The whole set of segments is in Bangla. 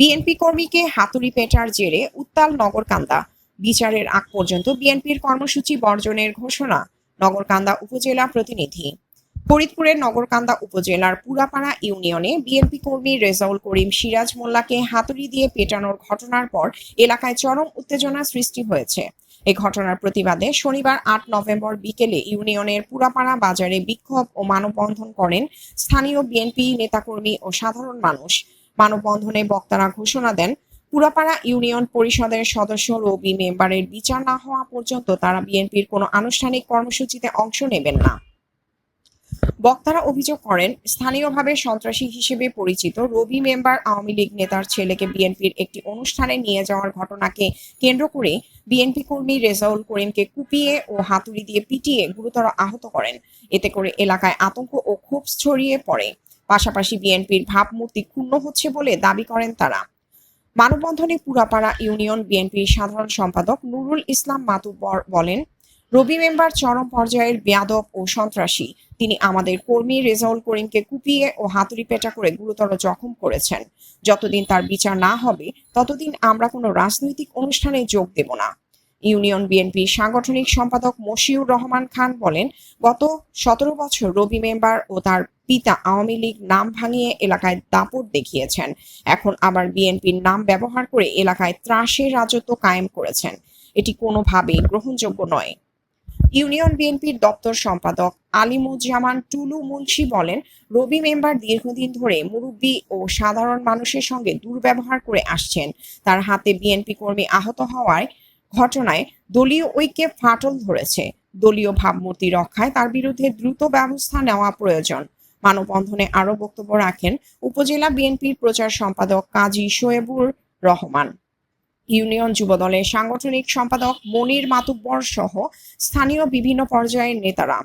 বিএনপি কর্মীকে হাতুড়ি পেটার জেরে উত্তাল নগরকান্দা। বিচারের আগ পর্যন্ত বিএনপির কর্মসূচি বর্জনের ঘোষণা, নগরকান্দা উপজেলা প্রতিনিধি। ফরিদপুরের নগরকান্দা উপজেলার পুরাপাড়া ইউনিয়নে বিএনপি কর্মী রেজাউল করিম সিরাজ মোল্লাকে হাতুড়ি দিয়ে পেটানোর ঘটনার পর এলাকায় চরম উত্তেজনা সৃষ্টি হয়েছে। এ ঘটনার প্রতিবাদে শনিবার আট নভেম্বর বিকেলে ইউনিয়নের পুরাপাড়া বাজারে বিক্ষোভ ও মানববন্ধন করেন স্থানীয় বিএনপি নেতাকর্মী ও সাধারণ মানুষ। মানববন্ধনে বক্তারা ঘোষণা দেন, পুরাপাড়া ইউনিয়ন পরিষদের সদস্য রবি মেম্বারের বিচার না হওয়া পর্যন্ত তারা বিএনপির কোনো আনুষ্ঠানিক কর্মসূচিতে অংশ নেবেন না। বক্তারা অভিযোগ করেন, স্থানীয়ভাবে সন্ত্রাসী হিসেবে পরিচিত রবি মেম্বার আওয়ামী লীগ নেতার ছেলেকে বিএনপির একটি অনুষ্ঠানে নিয়ে যাওয়ার ঘটনাকে কেন্দ্র করে বিএনপি কর্মী রেজাউল করিমকে কুপিয়ে ও হাতুড়ি দিয়ে পিটিয়ে গুরুতর আহত করেন। এতে করে এলাকায় আতঙ্ক ও ক্ষোভ ছড়িয়ে পড়ে। পাশাপাশি বিএনপির ভাবমূর্তি ক্ষুণ্ণ হচ্ছে বলে দাবি করেন তারা। মানববন্ধনে পুরাপাড়া ইউনিয়ন বিএনপির সাধারণ সম্পাদক নুরুল ইসলাম মাতুব্বর বলেন, রবি মেম্বার চরম পর্যায়ের বেয়াদব ও সন্ত্রাসী। তিনি আমাদের কর্মী রেজাউল করিমকে কুপিয়ে ও হাতুড়ি পেটা করে গুরুতর জখম করেছেন। যতদিন তার বিচার না হবে, ততদিন আমরা কোনো রাজনৈতিক অনুষ্ঠানে যোগ দেব না। ইউনিয়ন বিএনপির সাংগঠনিক সম্পাদক মশিউর রহমান খান বলেন, গত সতেরো বছর রবি মেম্বার ও তার পিতা আওয়ামী লীগ নাম ভাঙিয়ে এলাকায় দাপট দেখিয়েছেন। এখন আবার বিএনপির নাম ব্যবহার করে এলাকায় ত্রাসের রাজত্ব কায়েম করেছেন। এটি কোনোভাবেই গ্রহণযোগ্য নয়। ইউনিয়ন বিএনপির দপ্তর সম্পাদক আলিমুজ্জামান টুলু মুন্সি বলেন, রবি মেম্বার দীর্ঘদিন ধরে মুরব্বী ও সাধারণ মানুষের সঙ্গে দুর্ব্যবহার করে আসছেন। তার হাতে বিএনপি কর্মী আহত হওয়ায় ঘটনায় দলীয় ঐক্যে ফাটল ধরেছে। দলীয় ভাবমূর্তি রক্ষায় তার বিরুদ্ধে দ্রুত ব্যবস্থা নেওয়া প্রয়োজন। মানববন্ধনে আরও বক্তব্য রাখেন উপজেলা বিএনপির প্রচার সম্পাদক কাজী শোয়েবুর রহমান। ইউনিয়ন যুবদলের সাংগঠনিক সম্পাদক মনির মাতুব্বর সহ স্থানীয় বিভিন্ন পর্যায়ের নেতারা।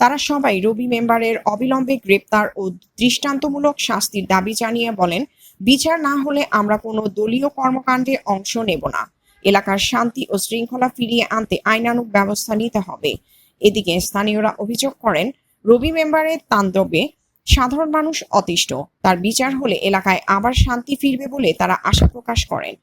তারা সবাই রবি মেম্বারের অবিলম্বে গ্রেপ্তার ও দৃষ্টান্তমূলক শাস্তির দাবি জানিয়ে বলেন, বিচার না হলে আমরা কোনো দলীয় কর্মকাণ্ডে অংশ নেব না। এলাকার শান্তি ও শৃঙ্খলা ফিরিয়ে আনতে আইনানুগ ব্যবস্থা নিতে হবে। এদিকে স্থানীয়রা অভিযোগ করেন, রবি মেম্বারের তাণ্ডবে সাধারণ মানুষ অতিষ্ঠ। তার বিচার হলে এলাকায় আবার শান্তি ফিরবে বলে তারা আশা প্রকাশ করেন।